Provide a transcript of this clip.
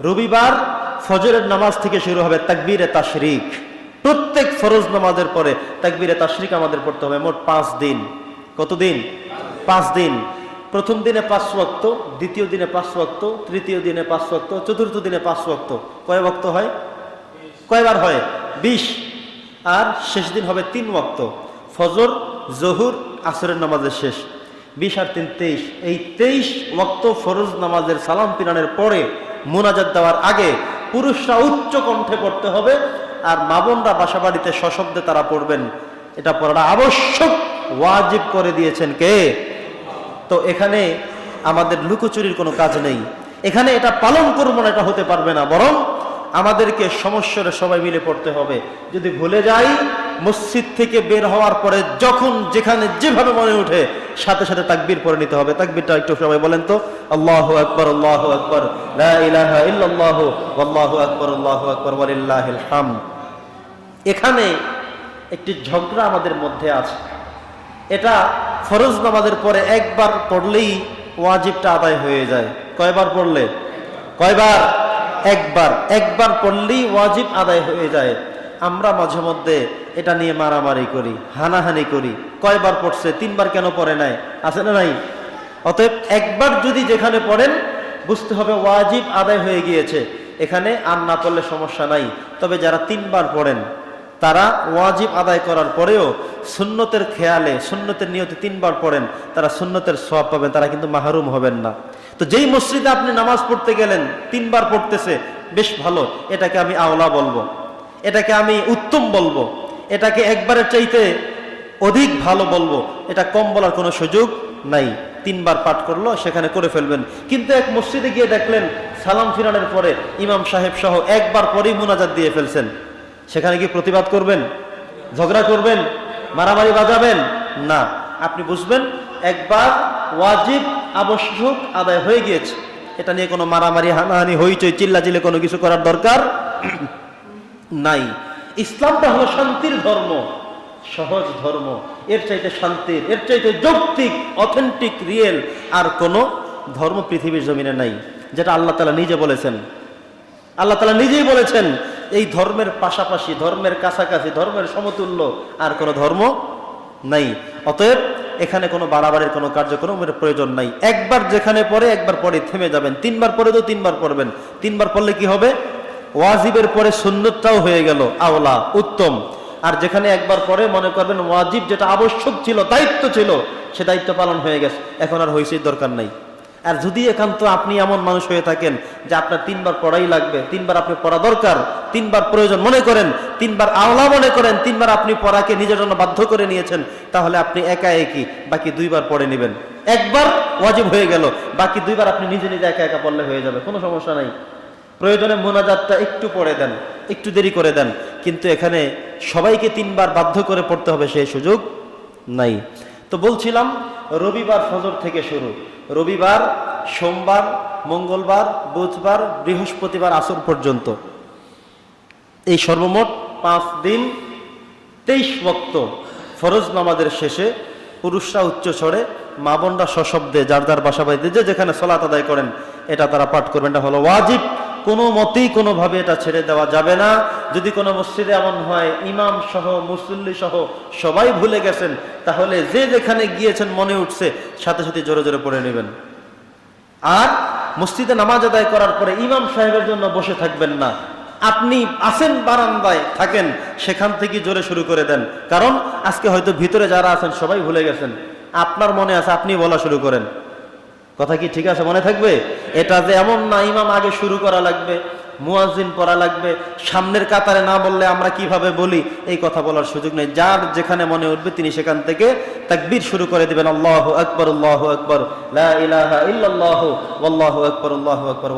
রবিবার ফজরের নামাজ থেকে শুরু হবে তাকবীরে তাশরিক। প্রত্যেক ফরজ নামাজের পরে তাকবীরে তাশরিক আমাদের পড়তে হবে মোট পাঁচ দিন। কতদিন পাঁচ দিন। প্রথম দিনে পাঁচ ওয়াক্ত, দ্বিতীয় দিনে পাঁচ ওয়াক্ত, তৃতীয় দিনে পাঁচ ওয়াক্ত, চতুর্থ দিনে পাঁচ ওয়াক্ত। কয় ওয়াক্ত হয়? কয়বার হয়? বিশ। আর শেষ দিন হবে তিন ওয়াক্ত। ফজর, জহুর, আসরের নামাজের শেষ। বিশ আর তিন তেইশ। এই তেইশ ওয়াক্ত ফরজ নামাজের সালাম পিরানের পরে মোনাজাত দেওয়ার আগে পুরুষরা উচ্চ কণ্ঠে পড়তে হবে আর মাবনরা বাসা বাড়িতে সশব্দে তারা পড়বেন। এটা পড়াটা আবশ্যক, ওয়াজিব করে দিয়েছেন কে? তো এখানে আমাদের লুকোচুরির কোনো কাজ নেই। এখানে এটা পালন করব না, এটা হতে পারবে না। বরং আমাদেরকে সমস্যারে সবাই মিলে পড়তে হবে। যদি ভুলে যাই মসজিদ থেকে বের হওয়ার পরে যখন যেখানে যেভাবে মনে ওঠে, সাথে সাথে তাকবির পরে নিতে হবে। তাকবীরটা একটু সবাই বলেন তো। আল্লাহু আকবার আল্লাহু আকবার। ইল্লাল্লাহু আল্লাহু আকবার আল্লাহু আকবার হামদ। এখানে একটি ঝগড়া আমাদের মধ্যে আছে। এটা ফরজ নামাজের পরে একবার পড়লেই ওয়াজিবটা আদায় হয়ে যায়। কয়বার পড়লে? কয়বার? একবার। একবার পড়লেই ওয়াজিব আদায় হয়ে যায়। আমরা মাঝে মধ্যে এটা নিয়ে মারামারি করি, হানাহানি করি। কয়বার পড়ছে, তিনবার কেন পড়ে নাই? আছে না নাই? অতএব একবার যদি যেখানে পড়েন, বুঝতে হবে ওয়াজিব আদায় হয়ে গিয়েছে। এখানে আর না পড়লে সমস্যা নাই। তবে যারা তিনবার পড়েন, তারা ওয়াজিব আদায় করার পরেও সুন্নতের খেয়ালে, সুন্নতের নিয়তে তিনবার পড়েন, তারা সুন্নতের সব পাবেন, তারা কিন্তু মাহরুম হবেন না। তো যেই মসজিদে আপনি নামাজ পড়তে গেলেন, তিনবার পড়তেছে, বেশ ভালো। এটাকে আমি আওলা বলব। এটাকে আমি উত্তম বলব। এটাকে একবারের চাইতে অধিক ভালো বলব। এটা কম বলার কোনো সুযোগ নাই। তিনবার পাঠ করল, সেখানে করে ফেলবেন। কিন্তু এক মসজিদে গিয়ে দেখলেন, সালাম ফিরানোর পরে ইমাম সাহেব সহ একবার পরেই মুনাজাত দিয়ে ফেলছেন। সেখানে কি প্রতিবাদ করবেন? ঝগড়া করবেন? মারামারি বাজাবেন? না। আপনি বুঝবেন, একবার ওয়াজিব আবশ্যক আদায় হয়ে গিয়েছে। এটা নিয়ে কোনো মারামারি, হানাহানি, হইচই, চিল্লাচিল্লি কোনো কিছু করার দরকার নাই। ইসলামটা হলো শান্তির ধর্ম, সহজ ধর্ম। এর চাইতে শান্তির, এর চাইতে যৌক্তিক অথেন্টিক রিয়েল আর কোনো ধর্ম পৃথিবীর জমিনে নাই, যেটা আল্লাহ তালা নিজে বলেছেন। আল্লাহ তালা নিজেই বলেছেন, এই ধর্মের পাশাপাশি, ধর্মের কাছাকাছি, ধর্মের সমতুল্য আর কোনো ধর্ম নাই। অতএব এখানে কোনো বাড়াবাড়ির, কোনো কার্যক্রমের প্রয়োজন নাই। একবার যেখানে পড়ে, একবার পরে থেমে যাবেন। তিনবার পরে তো তিনবার পড়বেন। তিনবার পড়লে কি হবে? ওয়াজিবের পরে সুন্নতটাও হয়ে গেল। আওলা, উত্তম। আর যেখানে একবার পরে মনে করবেন ওয়াজিব যেটা আবশ্যক ছিল, দায়িত্ব ছিল, সে দায়িত্ব পালন হয়ে গেছে। এখন আর হয়েছে দরকার নাই। আর যদি একান্ত আপনি এমন মানুষ হয়ে থাকেন যে আপনার তিনবার পড়াই লাগবে, তিনবার আপনি পড়া দরকার, তিনবার প্রয়োজন মনে করেন, তিনবার আওলা মনে করেন, তিনবার আপনি পড়াকে নিজের জন্য বাধ্য করে নিয়েছেন, তাহলে আপনি একা একই, বাকি দুইবার পড়ে নেবেন। একবার ওয়াজিব হয়ে গেল, বাকি দুইবার আপনি নিজে নিজে একা একা পড়লে হয়ে যাবে, কোনো সমস্যা নাই। প্রয়োজনে মোনাজাতটা একটু পড়ে দেন, একটু দেরি করে দেন। কিন্তু এখানে সবাইকে তিনবার বাধ্য করে পড়তে হবে সেই সুযোগ নাই। তো বলছিলাম, রবিবার ফজর থেকে শুরু। রবিবার, সোমবার, মঙ্গলবার, বুধবার, বৃহস্পতিবার আসর পর্যন্ত। এই সর্বমোট পাঁচ দিন, তেইশ বক্ত ফরজ নামাজের শেষে পুরুষরা উচ্চ স্বরে মা বোনরা সশব্দে যার যার বাসা বাড়িতে যে যেখানে সলাত আদায় করেন, এটা তারা পাঠ করবেন। এটা হলো ওয়াজিব। কোনো মতেই কোনোভাবে এটা ছেড়ে দেওয়া যাবে না। যদি কোনো মসজিদে এমন হয়, ইমাম সহ, মুসল্লি সহ, সবাই ভুলে গেছেন, তাহলে যে যেখানে গিয়েছেন মনে উঠছে, সাথে সাথে জোরে জোরে পড়ে নেবেন। আর মসজিদে নামাজ আদায় করার পরে ইমাম সাহেবের জন্য বসে থাকবেন না। আপনি আসেন বারান্দায় থাকেন, সেখান থেকে জোরে শুরু করে দেন। কারণ আজকে হয়তো ভিতরে যারা আছেন, সবাই ভুলে গেছেন। আপনার মনে আছে, আপনি বলা শুরু করেন। কথা কি ঠিক আছে মনে থাকবে? এটা যে এমন না, ইমাম আগে শুরু করা লাগবে মুয়াজিন পড়া লাগবে, সামনের কাতারে না বললে আমরা কীভাবে বলি? এই কথা বলার সুযোগ নেই। যার যেখানে মনে উঠবে তিনি সেখান থেকে তাকবির শুরু করে দিবেন। আল্লাহ আকবর আল্লাহ আকবর। লা ইলাহা ইল্লাল্লাহু, ওয়াল্লাহু আকবর, আল্লাহ আকবর